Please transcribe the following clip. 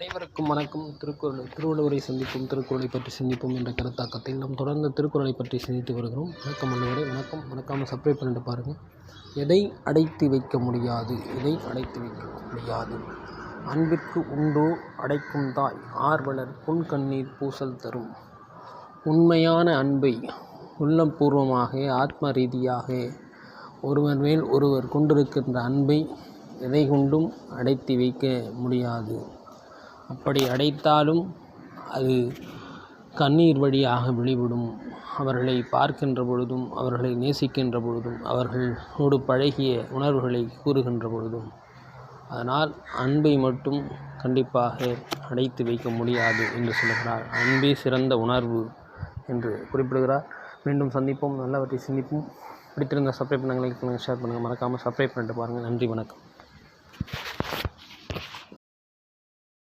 அனைவருக்கும் வணக்கம். திருக்குறள் திருவள்ளுவரை சந்திப்போம் திருக்குறளை பற்றி சிந்திப்போம் என்ற கருத்தாக்கத்தில் நாம் தொடர்ந்து திருக்குறளை பற்றி சிந்தித்து வருகிறோம். வணக்கம் அனைவரே வணக்கம். மறக்காமல் சப்ஸ்கிரைப் பண்ணிட்டு பாருங்கள் எதை அடைத்து வைக்க முடியாது? எதை அடைத்து வைக்க முடியாது? அன்பிற்கு உண்டோ? அடைக்கும் தாய் ஆர்வலர் புன் கண்ணீர் பூசல் தரும். உண்மையான அன்பை உள்ளபூர்வமாக ஆத்ம ரீதியாக ஒருவர் மேல் ஒருவர் கொண்டிருக்கின்ற அன்பை எதை கொண்டும் அடைத்து வைக்க முடியாது? அப்படி அடைத்தாலும் அது கண்ணீர் வழியாக வெளிவிடும் அவர்களை பார்க்கின்ற பொழுதும் அவர்களை நேசிக்கின்ற பொழுதும் அவர்களோடு பழகிய உணர்வுகளை கூறுகின்ற பொழுதும் அதனால் அன்பை மட்டும் கண்டிப்பாக அடைத்து வைக்க முடியாது என்று சொல்கிறார் அன்பே சிறந்த உணர்வு என்று குறிப்பிடுகிறார். மீண்டும் சந்திப்போம். நல்லவற்றை சிந்திப்போம். பிடித்திருந்த சப்ஸ்கிரைப் பண்ணுங்கள் லைக் பண்ணுங்கள் ஷேர் பண்ணுங்கள் மறக்காமல் சப்ஸ்கிரைப் பண்ணிட்டு பாருங்கள் நன்றி வணக்கம்.